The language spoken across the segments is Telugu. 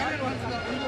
Obrigado.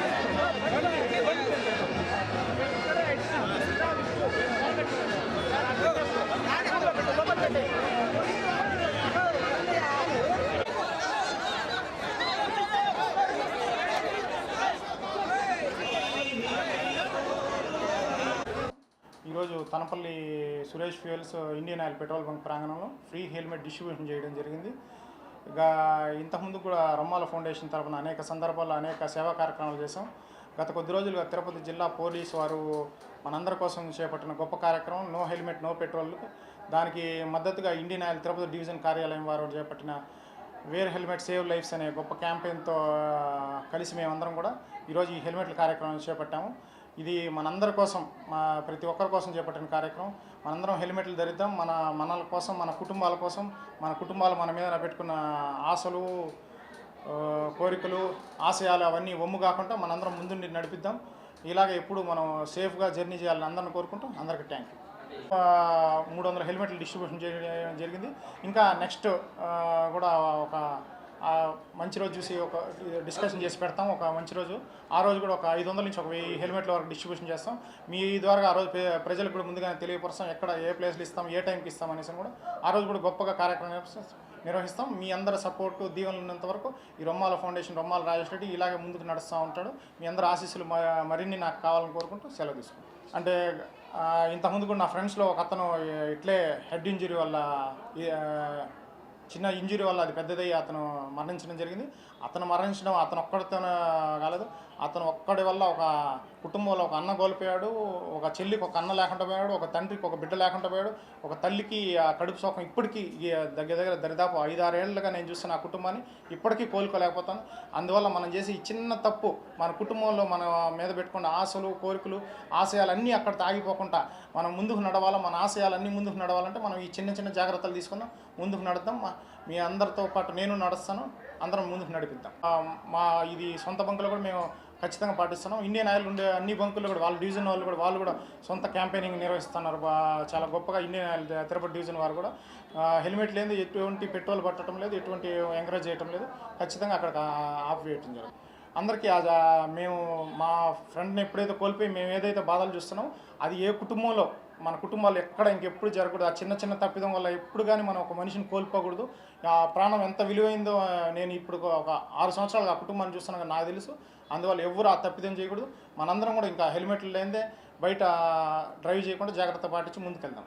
Box Suresh Fuels Indian Oil petrol bunk ప్రాంగణంలో ఫ్రీ హెల్మెట్ డిస్ట్రిబ్యూషన్ చేయడం జరిగింది. ఇక ఇంతకుముందు కూడా రొమ్మాల ఫౌండేషన్ తరఫున అనేక సందర్భాల్లో అనేక సేవా కార్యక్రమాలు చేశాం. గత కొద్ది రోజులుగా తిరుపతి జిల్లా పోలీసు వారు మనందరి కోసం చేపట్టిన గొప్ప కార్యక్రమం నో హెల్మెట్ నో పెట్రోల్. దానికి మద్దతుగా ఇండియన్ ఆయిల్ తిరుపతి డివిజన్ కార్యాలయం వారు చేపట్టిన వేర్ హెల్మెట్ సేవ్ లైఫ్స్ అనే గొప్ప క్యాంపెయిన్తో కలిసి మేమందరం కూడా ఈరోజు ఈ హెల్మెట్ల కార్యక్రమం చేపట్టాము. ఇది మనందరి కోసం మా ప్రతి ఒక్కరి కోసం చేపట్టిన కార్యక్రమం. మనందరం హెల్మెట్లు ధరిద్దాం. మన మనల కోసం మన కుటుంబాల కోసం మన కుటుంబాలు మన మీద పెట్టుకున్న ఆశలు కోరికలు ఆశయాలు అవన్నీ ఒమ్ము కాకుండా మనందరం ముందుండి నడిపిద్దాం. ఇలాగ ఎప్పుడు మనం సేఫ్గా జర్నీ చేయాలని అందరిని కోరుకుంటాం. అందరికీ థ్యాంక్ యూ మూడు వందల హెల్మెట్లు డిస్ట్రిబ్యూషన్ చేయడం జరిగింది. ఇంకా నెక్స్ట్ కూడా ఒక మంచి రోజు చూసి ఒక డిస్కషన్ చేసి పెడతాం. ఒక మంచి రోజు. ఆ రోజు కూడా ఒక ఐదు వందల నుంచి ఒక వెయ్యి హెల్మెట్ల వరకు డిస్ట్రిబ్యూషన్ చేస్తాం. మీ ద్వారా ఆ రోజు ప్రజలకు కూడా ముందుగానే తెలియపరుస్తాం. ఎక్కడ ఏ ప్లేస్లు ఇస్తాం ఏ టైంకి ఇస్తాం అనేసి కూడా ఆ రోజు కూడా గొప్పగా కార్యక్రమం నిర్వహిస్తాం- మీ అందరి సపోర్టు దీవెనలు ఉన్నంత వరకు ఈ రొమ్మాల ఫౌండేషన్ రొమ్మాల రాజేష్ రెడ్డి ఇలాగే ముందుకు నడుస్తూ ఉంటాడు. మీ అందరి ఆశీస్సులు మరిన్ని నాకు కావాలని కోరుకుంటూ సెలవు తీసుకుంటాం. అంటే ఇంతకుముందు కూడా నా ఫ్రెండ్స్లో ఒక అతను ఇట్లే హెడ్ ఇంజరీ వల్ల చిన్న ఇంజురీ వల్ల అది పెద్దదయ్యి అతను మరణించడం జరిగింది. అతను మరణించడం అతను ఒక్కడితో కాలేదు. అతను ఒక్కడి వల్ల ఒక కుటుంబంలో ఒక అన్న కోల్పోయాడు ఒక చెల్లికి ఒక అన్న లేకుండా పోయాడు ఒక తండ్రికి ఒక బిడ్డ లేకుండా పోయాడు ఒక తల్లికి ఆ కడుపు శోకం ఇప్పటికీ దగ్గర దగ్గర దరిదాపు ఐదారు ఏళ్ళుగా నేను చూస్తున్న ఆ కుటుంబాన్ని ఇప్పటికీ కోలుకోలేకపోతాను. అందువల్ల మనం చేసే ఈ చిన్న తప్పు మన కుటుంబంలో మన మీద పెట్టుకున్న ఆశలు కోరికలు ఆశయాలన్నీ అక్కడ తాగిపోకుండా మనం ముందుకు నడవాలా మన ఆశయాలన్నీ ముందుకు నడవాలంటే మనం ఈ చిన్న చిన్న జాగ్రత్తలు తీసుకుందాం ముందుకు నడుద్దాం. మీ అందరితో పాటు నేను నడుస్తాను అందరం ముందుకు నడిపిద్దాం. మా ఇది సొంత బంకులో కూడా మేము ఖచ్చితంగా పాటిస్తున్నాం. ఇండియన్ ఆయిల్ ఉండే అన్ని బంకుల్లో కూడా వాళ్ళ డివిజన్ వాళ్ళు కూడా వాళ్ళు కూడా సొంత క్యాంపెయినింగ్ నిర్వహిస్తున్నారు. చాలా గొప్పగా ఇండియన్ ఆయిల్ తిరుపతి డివిజన్ వారు కూడా. హెల్మెట్ లేదు ఎటువంటి పెట్రోల్ పట్టడం లేదు ఎటువంటి ఎంకరేజ్ చేయటం లేదు. ఖచ్చితంగా అక్కడ ఆఫ్ చేయటం జరుగుతుంది. అందరికీ మేము మా ఫ్రెండ్ని ఎప్పుడైతే కోల్పోయి మేము ఏదైతే బాధలు చూస్తున్నామో అది ఏ కుటుంబంలో మన కుటుంబాలు ఎక్కడ ఇంకెప్పుడు జరగకూడదు. ఆ చిన్న చిన్న తప్పిదం వల్ల ఎప్పుడు కానీ మనం ఒక మనిషిని కోల్పోకూడదు. ఆ ప్రాణం ఎంత విలువైందో నేను ఇప్పుడు ఒక ఆరు సంవత్సరాలుగా ఆ కుటుంబాన్ని చూస్తున్నాను నాకు తెలుసు. అందువల్ల ఎవరు ఆ తప్పిదం చేయకూడదు. మనందరం కూడా ఇంకా హెల్మెట్లు లేదే బయట డ్రైవ్ చేయకుండా జాగ్రత్త పాటించి ముందుకెళ్దాం.